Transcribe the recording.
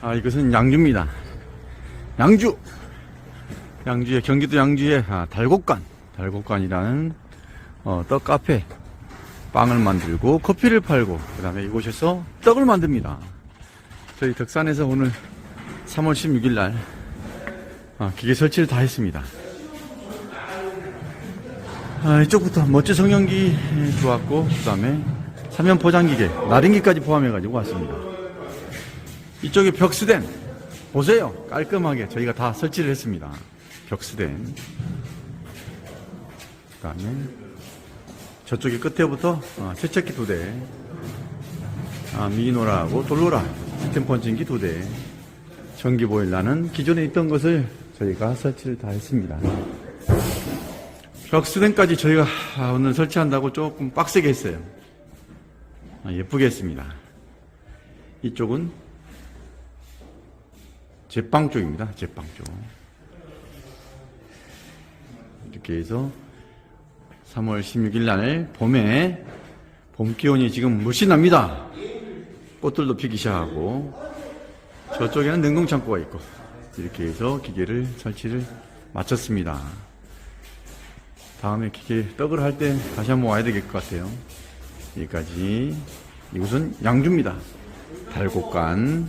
아, 이것은 양주입니다. 양주! 양주의, 경기도 양주의 아, 달곡간. 달곡간이라는 어, 떡 카페. 빵을 만들고 커피를 팔고, 그 다음에 이곳에서 떡을 만듭니다. 저희 덕산에서 오늘 3월 16일 날 아, 기계 설치를 다 했습니다. 아, 이쪽부터 멋지 성형기 들어왔고, 그 다음에 사면 포장기계, 나린기까지 포함해 가지고 왔습니다. 이쪽에 벽스댄 보세요. 깔끔하게 저희가 다 설치를 했습니다. 벽스댄 그 다음에 저쪽에 끝에부터 어, 세척기 두대. 아, 미노라하고 돌로라. 시스템 펀칭기 두대. 전기 보일러는 기존에 있던 것을 저희가 설치를 다 했습니다. 벽스댄까지 저희가 아, 오늘 설치한다고 조금 빡세게 했어요. 아, 예쁘게 했습니다. 이쪽은 제빵 쪽입니다. 제빵 쪽. 이렇게 해서 3월 16일 날 봄에 봄 기온이 지금 물씬 납니다. 꽃들도 피기 시작하고 저쪽에는 냉동 창고가 있고 이렇게 해서 기계를 설치를 마쳤습니다. 다음에 기계 떡을 할 때 다시 한번 와야 될것 같아요. 여기까지 이곳은 양주입니다. 달곡간